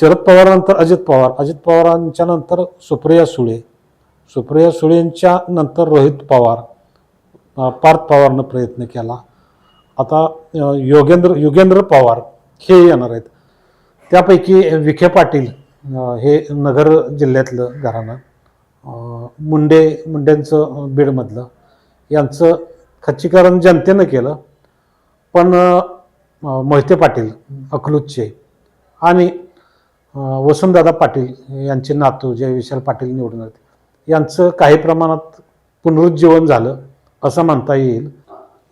शरद पवारानंतर अजित पवार. अजित पवारांच्या नंतर सुप्रिया सुळे. सुप्रिया सुळेंच्या नंतर रोहित पवार. पार्थ पवारनं प्रयत्न केला. आता योगेंद्र योगेंद्र युगेंद्र पवार हे येणार आहेत. त्यापैकी विखे पाटील हे नगर जिल्ह्यातलं घराणं. मुंडे मुंडेंचं बीडमधलं. यांचं खच्चीकरण जनतेनं केलं. पण मोहिते पाटील अकलूजचे. आणि वसुंधदादा वसंतदादा पाटील यांचे नातू जे विशाल पाटील निवडून आहेत यांचं काही प्रमाणात पुनरुज्जीवन झालं असं म्हणता येईल.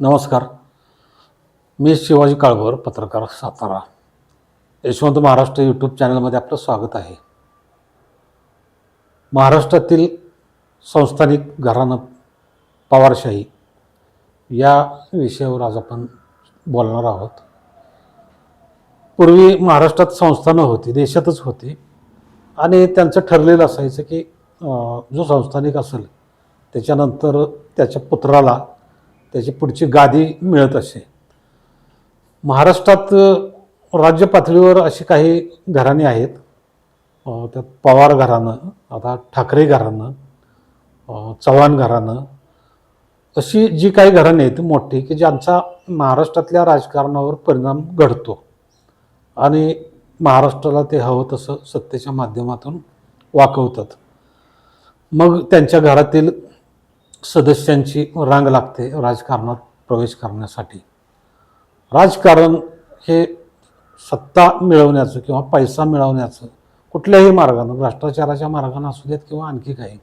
नमस्कार. मी शिवाजी काळभोर पत्रकार सातारा. यशवंत महाराष्ट्र यूट्यूब चॅनलमध्ये आपलं स्वागत आहे. महाराष्ट्रातील संस्थानिक घराणं पवारशाही या विषयावर आज आपण बोलणार आहोत. पूर्वी महाराष्ट्रात संस्थानं होती देशातच होती. आणि त्यांचं ठरलेलं असायचं की जो संस्थानिक असेल त्याच्यानंतर त्याच्या पुत्राला त्याची पुढची गादी मिळत असे. महाराष्ट्रात राज्य पातळीवर अशी काही घराणी आहेत. त्यात पवार घराणं आता ठाकरे घराणं चव्हाण घराणं. अशी जी काही घराणी आहेत मोठी की ज्यांचा महाराष्ट्रातल्या राजकारणावर परिणाम घडतो. आणि महाराष्ट्राला ते हवं तसं सत्तेच्या माध्यमातून वाकवतात. मग त्यांच्या घरातील सदस्यांची रांग लागते राजकारणात प्रवेश करण्यासाठी. राजकारण हे सत्ता मिळवण्याचं किंवा पैसा मिळवण्याचं कुठल्याही मार्गानं भ्रष्टाचाराच्या मार्गानं असू देत किंवा आणखी काही.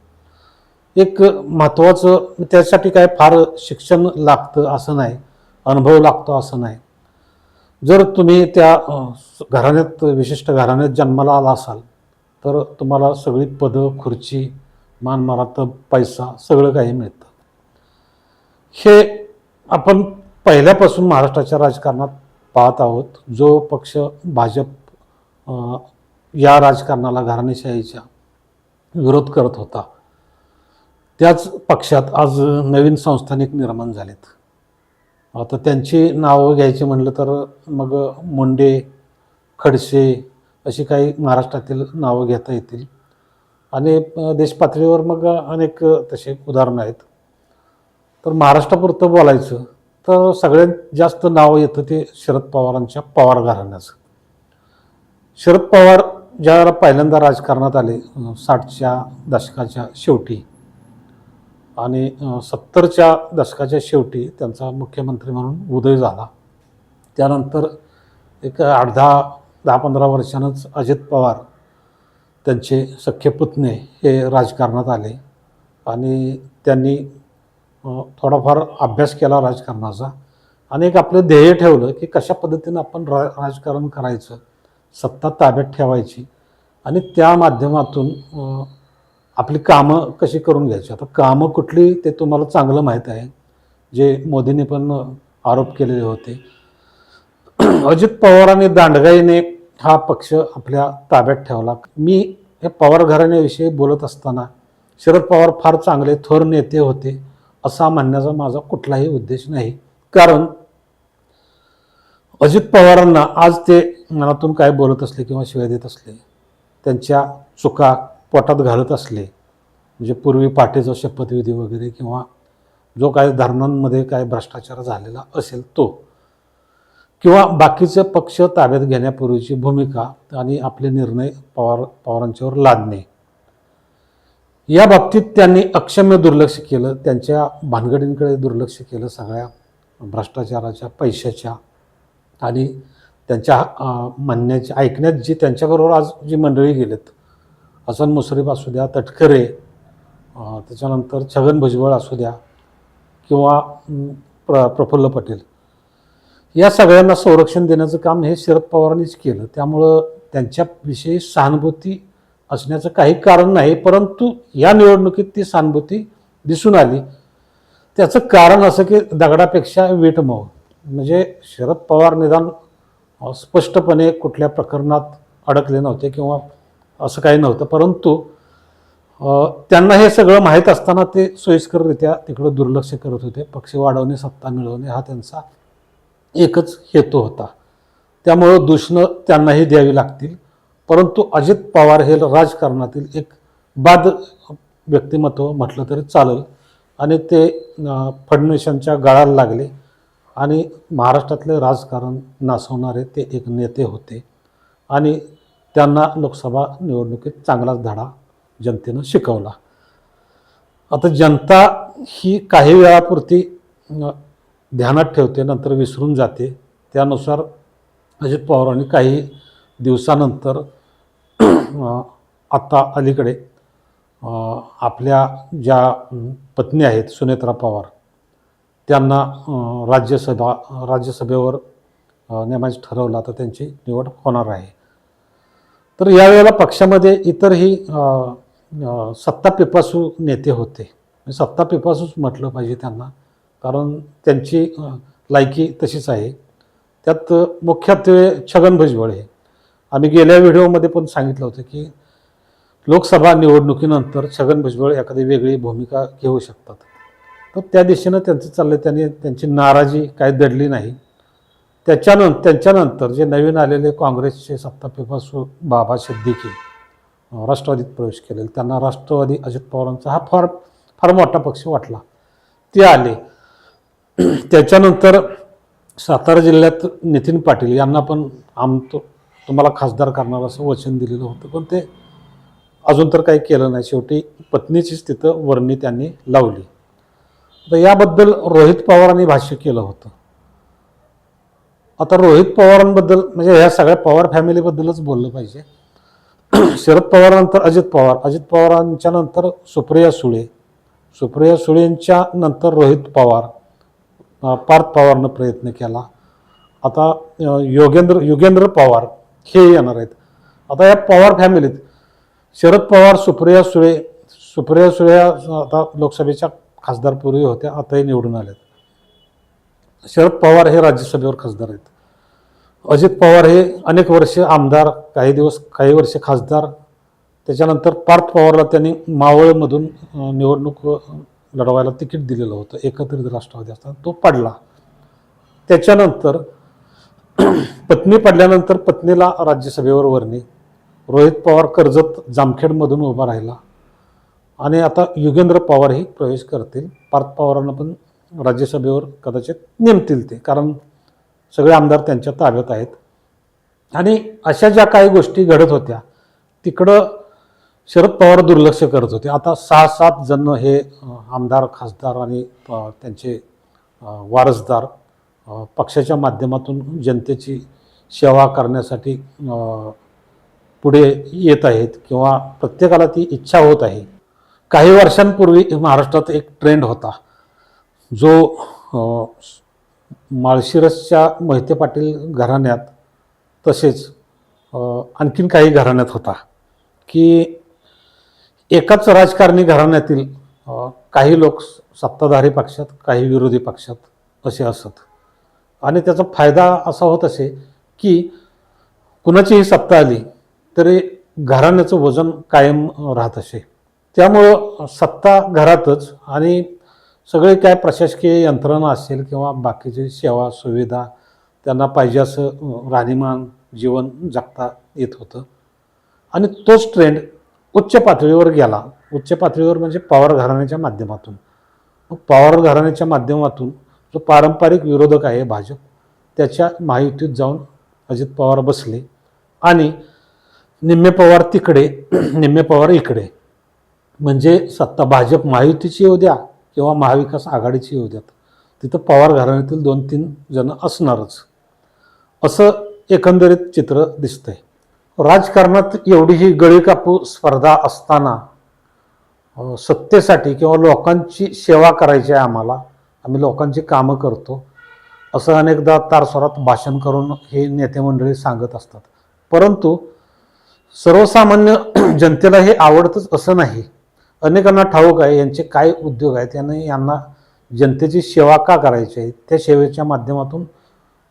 एक महत्त्वाचं त्यासाठी काय फार शिक्षण लागतं असं नाही अनुभव लागतो असं नाही. जर तुम्ही त्या घराण्यात विशिष्ट घराण्यात जन्माला आला असाल तर तुम्हाला सगळी पदं खुर्ची मानमारात पैसा सगळं काही मिळतं. हे आपण पहिल्यापासून महाराष्ट्राच्या राजकारणात पाहत आहोत. जो पक्ष भाजप या राजकारणाला घराणेशाहीच्या विरोध करत होता त्याच पक्षात आज नवीन संस्थानिक निर्माण झालेत. आता त्यांची नावं घ्यायची म्हणलं तर मग मुंडे खडसे अशी काही महाराष्ट्रातील नावं घेता येतील. आणि देशपातळीवर मग अनेक तसे उदाहरणं आहेत. तर महाराष्ट्रापुरतं बोलायचं तर सगळ्यात जास्त नावं येतं ते शरद पवारांच्या पवार घराण्याचं. शरद पवार ज्या वेळेला पहिल्यांदा राजकारणात आले साठच्या दशकाच्या शेवटी. आणि सत्तरच्या दशकाच्या शेवटी त्यांचा मुख्यमंत्री म्हणून उदय झाला. त्यानंतर एक आठ दहा दहा पंधरा वर्षानंच अजित पवार त्यांचे सख्खे पुतणे हे राजकारणात आले आणि त्यांनी थोडाफार अभ्यास केला राजकारणाचा आणि एक आपलं ध्येय ठेवलं की कशा पद्धतीनं आपण रा राजकारण करायचं सत्ता ताब्यात ठेवायची आणि त्या माध्यमातून आपली कामं कशी करून घ्यायची? आता कामं कुठली ते तुम्हाला चांगलं माहीत आहे. जे मोदींनी पण आरोप केलेले होते. अजित पवारांनी दांडगाईने हा पक्ष आपल्या ताब्यात ठेवला. मी हे पवार घराण्याविषयी बोलत असताना शरद पवार फार चांगले थोर नेते होते असा म्हणण्याचा माझा कुठलाही उद्देश नाही. कारण अजित पवारांना आज ते मनातून काय बोलत असले किंवा शिवाय देत असले त्यांच्या चुका पोटात घालत असले म्हणजे पूर्वी पाठीचा शपथविधी वगैरे किंवा जो काय धरणांमध्ये काय भ्रष्टाचार झालेला असेल तो. किंवा बाकीचे पक्ष ताब्यात घेण्यापूर्वीची भूमिका आणि आपले निर्णय पवार पवारांच्यावर लादणे. या बाबतीत त्यांनी अक्षम्य दुर्लक्ष केलं त्यांच्या भानगडींकडे दुर्लक्ष केलं सगळ्या भ्रष्टाचाराच्या पैशाच्या आणि त्यांच्या म्हणण्याच्या ऐकण्यात जी त्यांच्याबरोबर आज जी मंडळी गेलेत हसन मुश्रीफ असू द्या तटकरे त्याच्यानंतर छगन भुजबळ असू द्या किंवा प्र प्रफुल्ल पटेल. या सगळ्यांना संरक्षण देण्याचं काम हे शरद पवारांनीच केलं. त्यामुळं त्यांच्याविषयी सहानुभूती असण्याचं काही कारण नाही परंतु या निवडणुकीत ती सहानुभूती दिसून आली. त्याचं कारण असं की दगडापेक्षा वीट मऊ. म्हणजे शरद पवार निदान स्पष्टपणे कुठल्या प्रकरणात अडकले नव्हते किंवा असं काही नव्हतं. परंतु त्यांना हे सगळं माहीत असताना ते सोयीस्कररित्या तिकडं दुर्लक्ष करत होते. पक्ष वाढवणे सत्ता मिळवणे हा त्यांचा एकच हेतू होता. त्यामुळं दूषणं त्यांनाही द्यावी लागतील. परंतु अजित पवार हे राजकारणातील एक बाद व्यक्तिमत्व म्हटलं तरी चालेल. आणि ते अं, फडणवीसांच्या गळाला लागले. आणि महाराष्ट्रातले राजकारण नासवणारे ते एक नेते होते. आणि त्यांना लोकसभा निवडणुकीत चांगलाच धडा जनतेनं शिकवला. आता जनता ही काही वेळापुरती ध्यानात ठेवते नंतर विसरून जाते. त्यानुसार अजित पवारांनी काही दिवसानंतर आत्ता अलीकडे आपल्या ज्या पत्नी आहेत सुनेत्रा पवार त्यांना राज्यसभा राज्यसभेवर नेमायचं ठरवलं. तर त्यांची निवड होणार आहे. तर यावेळेला पक्षामध्ये इतरही सत्ता पिपासू नेते होते. सत्ता पिपासूच म्हटलं पाहिजे त्यांना. कारण त्यांची लायकी तशीच आहे. त्यात मुख्यत्वे छगन भुजबळ हे. आम्ही गेल्या व्हिडिओमध्ये पण सांगितलं होतं की लोकसभा निवडणुकीनंतर छगन भुजबळ एखादी वेगळी भूमिका घेऊ शकतात. तर त्या दिशेनं त्यांचं चाललं त्यांनी त्यांची नाराजी काही दडली नाही. त्याच्यानंतर त्यांच्यानंतर जे नवीन आलेले काँग्रेसचे सत्ता पिपासू बाबा सिद्दीकी राष्ट्रवादीत प्रवेश केलेले त्यांना राष्ट्रवादी अजित पवारांचा हा फार फार मोठा पक्ष वाटला. ते आले. त्याच्यानंतर सातारा जिल्ह्यात नितीन पाटील यांना पण आम तो तुम्हाला खासदार करणार असं वचन दिलेलं होतं. पण ते अजून तर काही केलं नाही. शेवटी पत्नीचीच तिथं वर्णी त्यांनी लावली. तर याबद्दल रोहित पवारांनी भाष्य केलं होतं. आता रोहित पवारांबद्दल म्हणजे ह्या सगळ्या पवार फॅमिलीबद्दलच बोललं पाहिजे. शरद पवारानंतर अजित पवार. अजित पवारांच्या नंतर सुप्रिया सुळे. सुप्रिया सुळेंच्या नंतर रोहित पवार. पार्थ पवारनं प्रयत्न केला. आता योगेंद्र युगेंद्र पवार हे येणार आहेत. आता या पवार फॅमिलीत शरद पवार सुप्रिया सुळे सुप्रिया सुळे या आता लोकसभेच्या खासदारपूर्वी होत्या आताही निवडून आल्यात शरद पवार हे राज्यसभेवर खासदार आहेत. अजित पवार हे अनेक वर्षे आमदार काही दिवस काही वर्षे खासदार. त्याच्यानंतर पार्थ पवारला त्यांनी मावळमधून निवडणूक लढवायला तिकीट दिलेलं होतं. एकत्रित राष्ट्रवादी असताना तो पडला. त्याच्यानंतर पत्नी पडल्यानंतर पत्नीला राज्यसभेवर वरणे रोहित पवार कर्जत जामखेडमधून उभा राहिला. आणि आता युगेंद्र पवारही प्रवेश करतील. पार्थ पवारांना पण राज्यसभेवर कदाचित नेमतील ते. कारण सगळे आमदार त्यांच्या ताब्यात आहेत. आणि अशा ज्या काही गोष्टी घडत होत्या तिकडं शरद पवार दुर्लक्ष करत होते. आता सहा सात जण हे आमदार खासदार आणि त्यांचे वारसदार पक्षाच्या माध्यमातून जनतेची सेवा करण्यासाठी पुढे येत आहेत किंवा प्रत्येकाला ती इच्छा होत आहे. काही वर्षांपूर्वी महाराष्ट्रात एक ट्रेंड होता. जो माळशिरसच्या मोहिते पाटील घराण्यात तसेच आणखीन काही घराण्यात होता की एकाच राजकारणी घराण्यातील काही लोक सत्ताधारी पक्षात काही विरोधी पक्षात असे असत. आणि त्याचा फायदा असा होत असे की कुणाचीही सत्ता आली तरी घराण्याचं वजन कायम राहत असे. त्यामुळं सत्ता घरातच आणि सगळे काय प्रशासकीय यंत्रणा असेल किंवा बाकीची सेवा सुविधा त्यांना पाहिजे असं राहणीमान जीवन जगता येत होतं. आणि तोच ट्रेंड उच्च पातळीवर गेला. उच्च पातळीवर म्हणजे पवार घराण्याच्या माध्यमातून. मग पवार घराण्याच्या माध्यमातून जो पारंपरिक विरोधक आहे भाजप त्याच्या महायुतीत जाऊन अजित पवार बसले. आणि निम्मे पवार तिकडे निम्मे पवार इकडे. म्हणजे सत्ता भाजप महायुतीची येऊ द्या किंवा महाविकास आघाडीची येऊ द्यात तिथं पवार घराण्यातील दोन तीन जण असणारच. असं एकंदरीत चित्र दिसतंय. राजकारणात एवढी ही गळी कापू स्पर्धा असताना सत्तेसाठी किंवा लोकांची सेवा करायची आहे आम्हाला आम्ही लोकांची कामं करतो असं अनेकदा तारस्वरात भाषण करून हे नेते मंडळी सांगत असतात. परंतु सर्वसामान्य जनतेला हे आवडतच असं नाही. अनेकांना ठाऊक आहे यांचे काय उद्योग आहेत याने यांना जनतेची सेवा का करायची आहे? त्या सेवेच्या माध्यमातून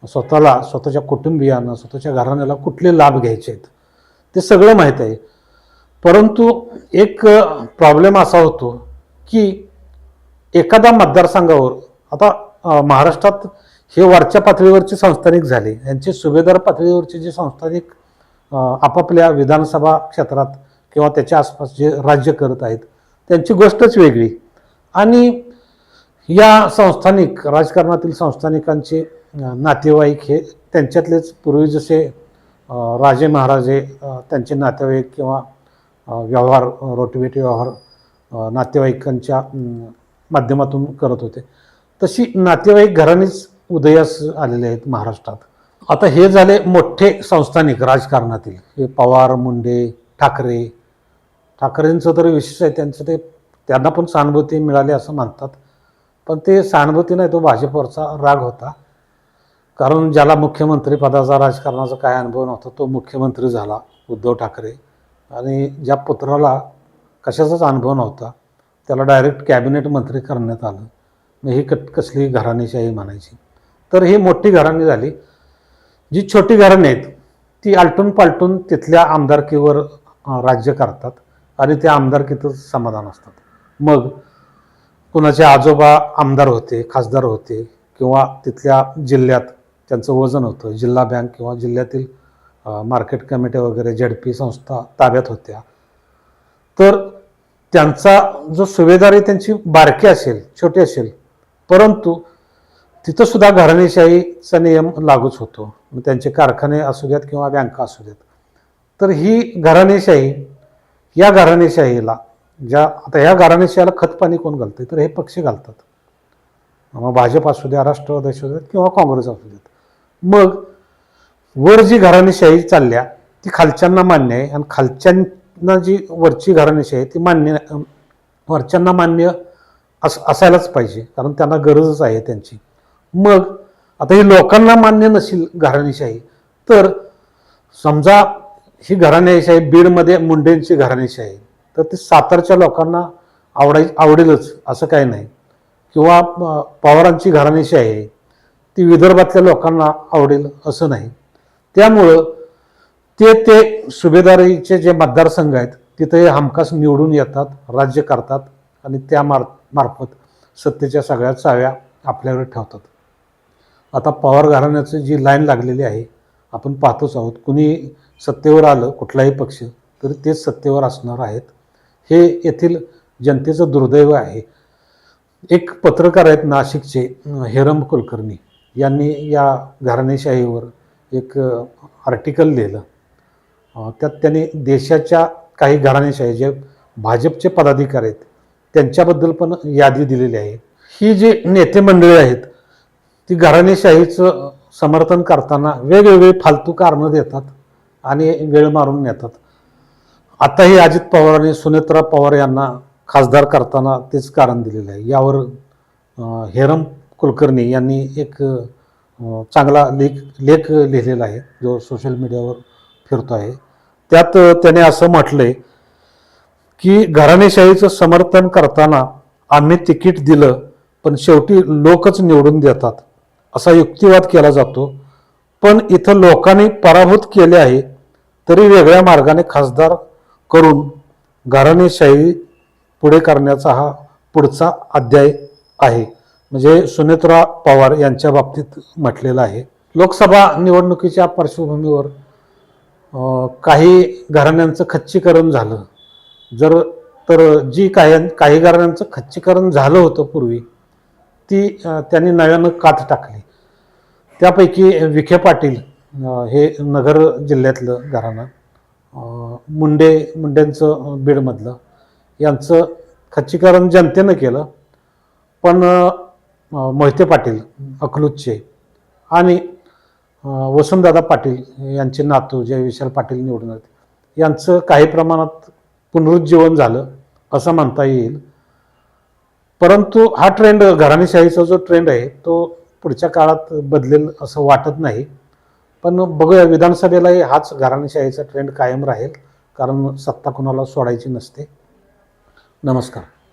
स्वतःला स्वतःच्या कुटुंबियांना स्वतःच्या घराण्याला कुठले लाभ घ्यायचे आहेत? ते सगळं माहीत आहे. परंतु एक प्रॉब्लेम असा होतो की एखाद्या मतदारसंघावर आता महाराष्ट्रात हे वरच्या पातळीवरचे संस्थानिक झाले. यांचे सुभेदार पातळीवरचे जे संस्थानिक आपापल्या विधानसभा क्षेत्रात किंवा त्याच्या आसपास जे राज्य करत आहेत त्यांची गोष्टच वेगळी. आणि या संस्थानिक राजकारणातील संस्थानिकांचे नातेवाईक हे त्यांच्यातलेच पूर्वी जसे राजे महाराजे त्यांचे नातेवाईक किंवा व्यवहार अं, व्यवहार नातेवाईकांच्या माध्यमातून करत होते. तशी नातेवाईक घरानेच उदयास आलेले आहेत महाराष्ट्रात. आता हे झाले मोठे संस्थानिक राजकारणातील. हे पवार मुंडे ठाकरे ठाकरेंचं तर विशेष आहे त्यांचं ते त्यांना पण सहानुभूती मिळाली असं मानतात पण ते सहानुभूती नाही तो भाजपवरचा राग होता. कारण ज्याला मुख्यमंत्री पदाचा राजकारणाचा काय अनुभव नव्हता तो मुख्यमंत्री झाला उद्धव ठाकरे. आणि ज्या पुत्राला कशाचाच अनुभव नव्हता त्याला डायरेक्ट कॅबिनेट मंत्री करण्यात आलं. मग ही कट कसली घराणेशाही म्हणायची. तर ही मोठी घराणी झाली. जी छोटी घराणी आहेत ती आलटून पालटून तिथल्या आमदारकीवर राज्य करतात. आणि ते आमदारकीतच समाधान असतात. मग कुणाचे आजोबा आमदार होते खासदार होते किंवा तिथल्या जिल्ह्यात त्यांचं वजन होतं जिल्हा बँक किंवा जिल्ह्यातील मार्केट कमिट्या वगैरे झेडपी संस्था ताब्यात होत्या. तर त्यांचा जो सुभेदारी त्यांची बारकी असेल छोटी असेल परंतु तिथं सुद्धा घराणेशाहीचा नियम लागूच होतो. मग त्यांचे कारखाने असू द्यात किंवा बँका असू द्यात. तर ही घराणेशाही या घराणेशाहीला ज्या आता ह्या घराणेशाहीला खतपाणी कोण घालते तर हे पक्ष घालतात. मग भाजप असू द्या राष्ट्रवादी असू द्यात किंवा काँग्रेस असू द्यात. मग वर जी घराणेशाही चालल्या ती खालच्यांना मान्य आहे आणि खालच्यांना जी वरची घराणेशाही ती मान्य वरच्यांना मान्य अस असायलाच पाहिजे कारण त्यांना गरजच आहे त्यांची. मग आता ही लोकांना मान्य नसेल घराणेशाही तर समजा ही घराणेशाही बीडमध्ये मुंडेंची घराणेशाही आहे, तर ती सातारच्या लोकांना आवडाय आवडेलच असं काही नाही. किंवा पवारांची घराण्याशी आहे ती विदर्भातल्या लोकांना आवडेल असं नाही. त्यामुळं ते ते सुभेदारीचे जे मतदारसंघ आहेत तिथे हे हमखास निवडून येतात राज्य करतात आणि त्या मार मार्फत सत्तेच्या सगळ्या चाव्या आपल्याकडे ठेवतात. आता पवार घराण्याचं जी लाईन लागलेली आहे आपण पाहतोच आहोत. कुणी सत्तेवर आलं कुठलाही पक्ष तरी तेच सत्तेवर असणार आहेत. हे येथील जनतेचं दुर्दैव आहे. एक पत्रकार आहेत नाशिकचे हेरम कुलकर्णी यांनी या घराणेशाहीवर एक आर्टिकल लिहिलं. त्यात त्यांनी देशाच्या काही घराणेशाही जे भाजपचे पदाधिकारी आहेत त्यांच्याबद्दल पण यादी दिलेली आहे. ही जी नेते मंडळी आहेत ती घराणेशाहीचं समर्थन करताना वेगवेगळी फालतू कारणं देतात. आणि वेळ मारून नेतात. आताही अजित पवार आणि सुनेत्रा पवार यांना खासदार करताना तेच कारण दिलेलं आहे. यावर हेरम कुलकर्णी यांनी एक चांगला लेख लेख लिहिलेला आहे जो सोशल मीडियावर फिरतो आहे. त्यात त्याने असं म्हटलंय की घराणेशाहीचं समर्थन करताना आम्ही तिकीट दिलं पण शेवटी लोकच निवडून देतात. असा युक्तिवाद केला जातो. पण इथं लोकांनी पराभूत केले आहे तरी वेगळ्या मार्गाने खासदार करून घराणेशाही पुढे करण्याचा हा पुढचा अध्याय आहे. म्हणजे सुनेत्रा पवार यांच्या बाबतीत म्हटलेलं आहे. लोकसभा निवडणुकीच्या पार्श्वभूमीवर काही घराण्यांचं खच्चीकरण झालं. जर तर जी काही काही घराण्यांचं खच्चीकरण झालं होतं पूर्वी ती त्यांनी नव्यानं कात टाकली. त्यापैकी विखे पाटील हे नगर जिल्ह्यातलं घराणं मुंडे मुंड्यांचं बीडमधलं यांचं खच्चीकरण जनतेनं केलं. पण मोहिते पाटील अकलूजचे आणि अं, वसंतदादा पाटील यांचे नातू जे विशाल पाटील निवडून आले यांचं काही प्रमाणात पुनरुज्जीवन झालं असं म्हणता येईल. परंतु हा ट्रेंड घराणेशाहीचा जो ट्रेंड आहे तो पुढच्या काळात बदलेल असं वाटत नाही. पण बघूया विधानसभेलाही हाच घराणेशाहीचा ट्रेंड कायम राहील कारण सत्ता कुणाला सोडायची नसते. नमस्कार.